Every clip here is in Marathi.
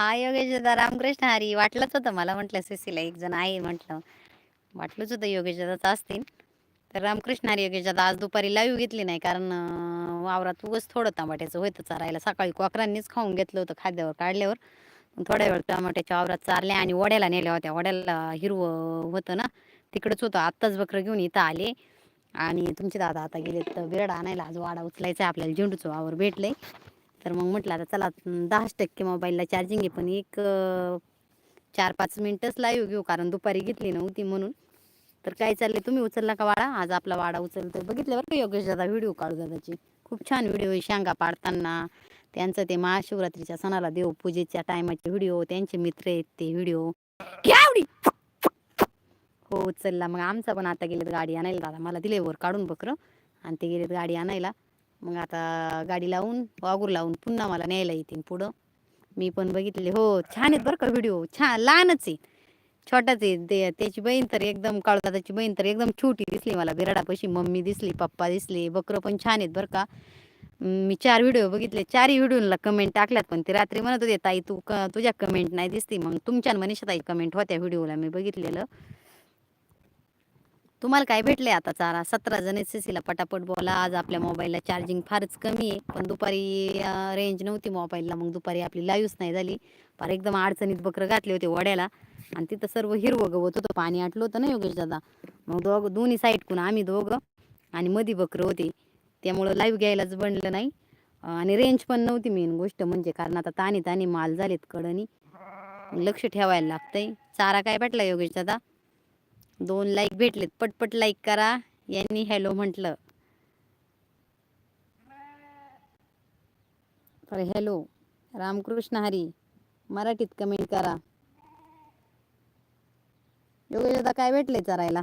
हा योगेश दादा रामकृष्ण हरी. वाटलंच होतं मला म्हटलं सिसीला एक जण आहे म्हटलं. वाटलंच होतं योगेश दादाचं असतील. तर रामकृष्ण हरी योगेश दादा आज दुपारी लाईव्ह घेतली नाही कारण वावरात उगच थोडं टमाट्याचं होतं चारायला. सकाळी कोकरांनीच खाऊन घेतलं होतं खाद्यावर काढल्यावर. थोड्या वेळ टमाट्याच्या वावरात चारल्या आणि वड्याला नेल्या होत्या. वड्याला हिरवं होतं ना तिकडंच होतं. आत्ताच बकरं घेऊन इथं आले. आणि तुमचे दादा आता गेले तर बिरड आणायला. आज वाडा उचलायचा आहे. आपल्याला झेंडूचं वावर भेटलंय. तर मग म्हटलं आता चला दहाच टक्के मोबाईलला चार्जिंग आहे पण एक चार पाच मिनटंच लाईव्ह घेऊ कारण दुपारी घेतली नव्हती म्हणून. तर काय चाललंय तुम्ही उचलला का वाडा? आज आपला वाडा उचलतो बघितलं का योगेश दादा व्हिडिओ काढू दादाची खूप छान व्हिडिओ आहे शेंगा पाडताना. त्यांचं ते महाशिवरात्रीच्या सणाला देवपूजेच्या टायमाचे व्हिडिओ त्यांचे मित्र आहेत ते व्हिडिओ आवडी हो उचलला. मग आमचा पण आता गेलेत गाडी आणायला दादा. मला दिले वर काढून बकरं. आणि ते गेलेत गाडी आणायला. मग आता गाडी लावून वागूर लावून पुन्हा मला न्यायला येतील पुढं. मी पण बघितले हो छान आहेत बरं का व्हिडिओ छान लहानच आहे. छोटाच आहे. ते त्याची बहीण तर एकदम काळदादाची बहीण तर एकदम छोटी दिसली मला. बिराडापाशी मम्मी दिसली पप्पा दिसले बकरं पण छान आहेत बरं का. मी चार व्हिडिओ बघितले. चारही व्हिडिओला कमेंट टाकल्यात पण ते रात्री म्हणत होते ताई तू क तुझ्या कमेंट नाही दिसती. मग तुमच्या आणि मनीषा ताई कमेंट होत्या व्हिडिओला मी बघितलेलं. तुम्हाला काय भेटले आता चारा? सतरा जण सीसीला पटापट बोला. आज आपल्या मोबाईलला चार्जिंग फारच कमी आहे. पण दुपारी रेंज नव्हती मोबाईलला मग दुपारी आपली लाईव्हच नाही झाली. फार एकदम अडचणीत बकरं घातले होते वड्याला. आणि तिथं सर्व हिरवं गवत होतं. पाणी आटलं होतं ना योगेश दादा. मग दोघं दोन्ही साईडकून आम्ही दोघं आणि मधी बकरं होते. त्यामुळं लाईव्ह घ्यायलाच बनलं नाही. आणि रेंज पण नव्हती मेन गोष्ट म्हणजे. कारण आता ताणी ताणी माल झालेत कडनी लक्ष ठेवायला लागतंय. चारा काय भेटला योगेश दादा? दोन लाईक भेटलेत. पटपट लाईक करा. यांनी हॅलो म्हटलं. तर हॅलो रामकृष्ण हरी मराठीत कमेंट करा. योगेश काय भेटले चरायला?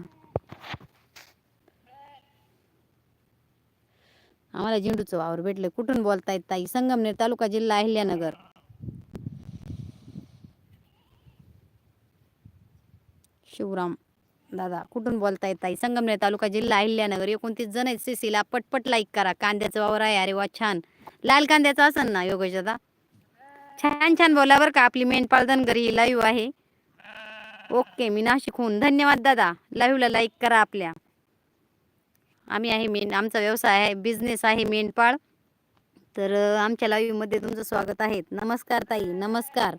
आम्हाला झेंडूचं वावर भेटलं कुठून बोलतायत ताई? संगमनेर तालुका जिल्हा अहिल्यानगर. शिवराम. दादा कुठून बोलताय ताई? संगमनेर तालुका जिल्हा अहिल्यानगर एकोणतीस जण आहेत. सीसीला पटपट लाईक करा. कांद्याचा वावर आहे. अरे वा छान. लाल कांद्याचं असन ना योगेश दादा? छान छान बोला बरं का. आपली मेंढपाळ धनगरी लाईव्ह आहे. ओके मी नाशिक होऊन धन्यवाद दादा. लाईव्हला लाईक करा आपल्या. आम्ही आहे मेन आमचा व्यवसाय आहे. बिझनेस आहे मेंढपाळ तर आमच्या लाईव्हमध्ये तुमचं स्वागत आहे. नमस्कार ताई नमस्कार.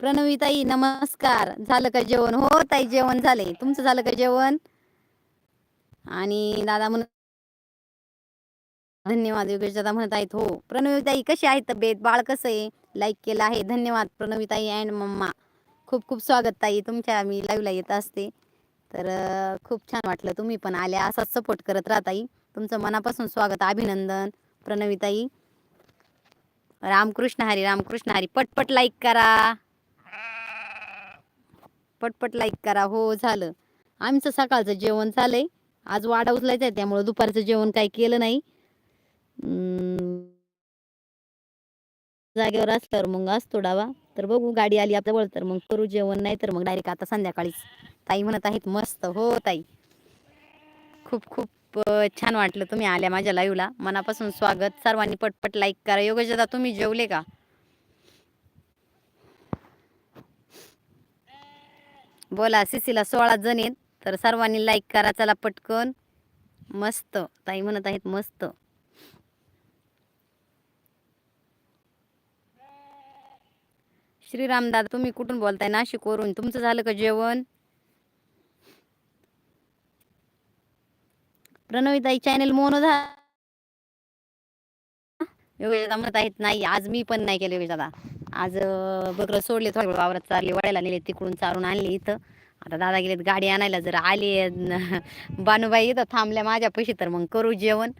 प्रणवीताई नमस्कार. झालं का जेवण? हो ताई जेवण झालंय. तुमचं झालं का जेवण? आणि दादा म्हणत धन्यवाद योगेश दादा म्हणत आहेत हो. प्रणवीताई कशी आहे तब्येत? बाळ कसं आहे? लाईक केलं आहे. धन्यवाद प्रणवीताई अँड मम्मा. खूप खूप स्वागत ताई. तुमच्या मी लाईव्हला येत असते. तर खूप छान वाटलं. तुम्ही पण आल्या असाच सपोर्ट करत राहा ताई. तुमचं मनापासून स्वागत अभिनंदन प्रणवीताई. रामकृष्ण हरी रामकृष्ण हरी. पटपट लाईक करा. पटपट लाईक करा. हो झालं. आमचं सकाळचं जेवण झालंय. आज वाडा उचलायचा आहे त्यामुळे दुपारचं जेवण काही केलं नाही. जागेवर असल्यावर मग असतो डावा. तर बघू गाडी आली आपल्याजवळ तर मग करू जेवण. नाही तर मग डायरेक्ट आता संध्याकाळीच. ताई म्हणत आहेत मस्त. हो ताई. खूप खूप छान वाटलं तुम्ही आल्या माझ्या लाईव्हला मनापासून स्वागत. सर्वांनी पटपट लाईक करा. योगेश दादा तुम्ही जेवले का? बोला सिसीला सोळा जण आहेत तर सर्वांनी लाईक करा चला पटकन. मस्त. ताई म्हणत आहेत मस्त. श्रीराम दादा तुम्ही कुठून बोलताय? नाशिकवरून. तुमचं झालं का जेवण? प्रणवीताई चॅनेल मोनो झाला. योगेश दादा म्हणत आहेत नाही आज मी पण नाही केलं योगेश दादा. आज बकर बकरं सोडले थोडं वावरात चालले वडायला नेले तिकडून चारून आणली इथं. आता दादा गेलेत गाडी आणायला जर आले बानूबाई इथं थांबल्या माझ्या पैसे तर मग करू जेवण.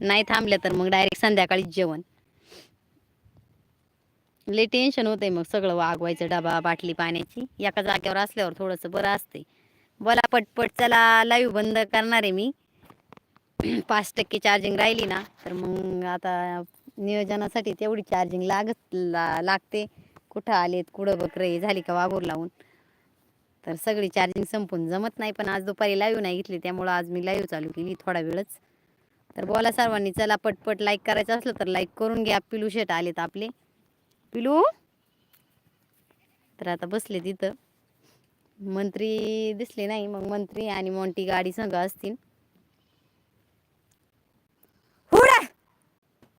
नाही थांबल्या तर मग डायरेक्ट संध्याकाळीच जेवण. लय टेन्शन होतंय मग सगळं वागवायचं डबा बाटली पाण्याची. एका जागेवर असल्यावर थोडंसं बरं असते बोला पटपट चला लाईव्ह बंद करणार आहे मी. पाच टक्के चार्जिंग राहिली ना तर मग आता नियोजनासाठी तेवढी चार्जिंग लागत ला लागते. कुठं आलेत कुठं बकरे झाली का वाघूर लावून? तर सगळी चार्जिंग संपून जमत नाही पण आज दुपारी लाईव्ह नाही घेतली त्यामुळं आज मी लाईव्ह चालू केली थोडा वेळच. तर बोला सर्वांनी चला पटपट लाईक करायचं असलं तर लाईक करून घ्या. पिलू शेट आलेत आपले. पिलू? तर आता बसले तिथं. मंत्री दिसले नाही मग मंत्री आणि मोंटी गाडी संघ असतील.